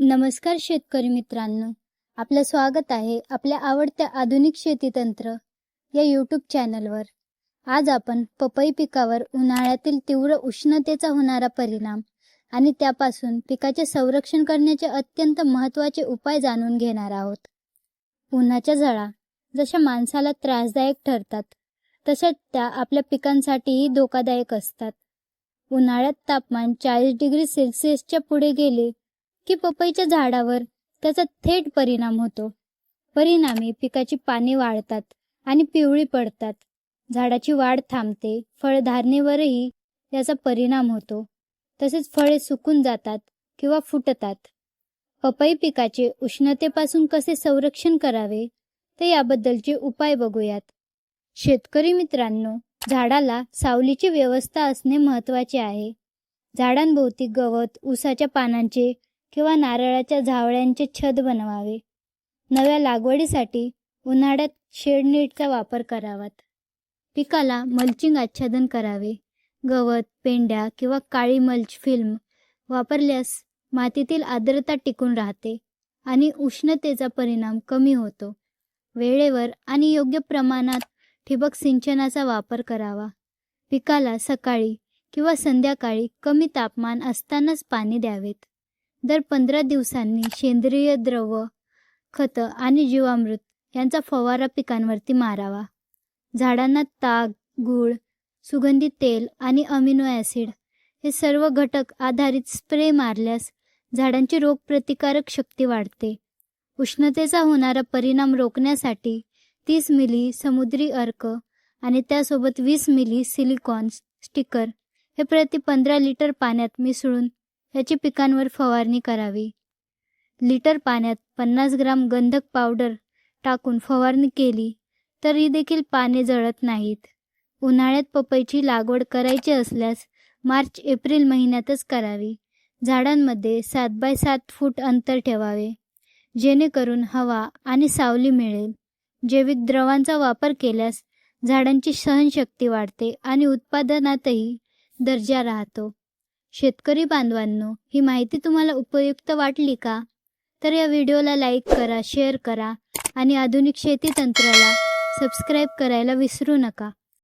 नमस्कार शेतकरी मित्रांनो. आपलं स्वागत आहे आपल्या आवडत्या आधुनिक शेती तंत्र या यूट्यूब चॅनलवर आज आपण पपई पिकावर उन्हाळ्यातील तीव्र उष्णतेचा होणारा परिणाम आणि त्यापासून पिकाचे संरक्षण करण्याचे अत्यंत महत्त्वाचे उपाय जाणून घेणार आहोत. उन्हाच्या झळा जशा माणसाला त्रासदायक ठरतात तशाच त्या आपल्या पिकांसाठीही धोकादायक असतात. उन्हाळ्यात तापमान चाळीस डिग्री सेल्सिअसच्या पुढे गेले की पपईच्या झाडावर त्याचा थेट परिणाम होतो. परिणामी पिकाची पाने वाळतात आणि पिवळी पडतात. झाडाची वाढ थांबते फळधारणेवरही याचा परिणाम होतो. तसेच फळे सुकून जातात किंवा फुटतात. पपई पिकाचे उष्णतेपासून कसे संरक्षण करावे ते याबद्दलचे उपाय बघूयात. शेतकरी मित्रांनो झाडाला सावलीची व्यवस्था असणे महत्त्वाचे आहे. झाडांभोवती गवत उसाच्या पानांचे किंवा नारळाच्या झावळ्यांचे छत बनवावे. नव्या लागवडीसाठी उन्हाळ्यात शेडनीटचा वापर करावात. पिकाला मल्चिंग आच्छादन करावे. गवत पेंड्या किंवा काळी मल्च फिल्म वापरल्यास मातीतील आर्द्रता टिकून राहते आणि उष्णतेचा परिणाम कमी होतो. वेळेवर आणि योग्य प्रमाणात ठिबक सिंचनाचा वापर करावा. पिकाला सकाळी किंवा संध्याकाळी कमी तापमान असतानाच पाणी द्यावेत. दर पंधरा दिवसांनी सेंद्रिय द्रव खतं आणि जीवामृत यांचा फवारा पिकांवरती मारावा. झाडांना ताग गूळ सुगंधी तेल आणि अमिनो ॲसिड हे सर्व घटक आधारित स्प्रे मारल्यास झाडांची रोगप्रतिकारक शक्ती वाढते. उष्णतेचा होणारा परिणाम रोखण्यासाठी तीस मिली समुद्री अर्क आणि त्यासोबत वीस मिली सिलिकॉन स्टिकर हे प्रति पंधरा लिटर पाण्यात मिसळून याची पिकांवर फवारणी करावी. लिटर पाण्यात पन्नास ग्राम गंधक पावडर टाकून फवारणी केली तरी देखील पाने जळत नाहीत. उन्हाळ्यात पपईची लागवड करायची असल्यास मार्च एप्रिल महिन्यातच करावी. झाडांमध्ये सात बाय सात फूट अंतर ठेवावे. जेणेकरून हवा आणि सावली मिळेल. जैविक द्रवांचा वापर केल्यास झाडांची सहनशक्ती वाढते आणि उत्पादनातही दर्जा राहतो. शेतकरी बांधवांनो ही माहिती तुम्हाला उपयुक्त वाटली का? तर या व्हिडिओला लाईक करा शेअर करा आणि आधुनिक शेती तंत्राला सबस्क्राईब करायला विसरू नका.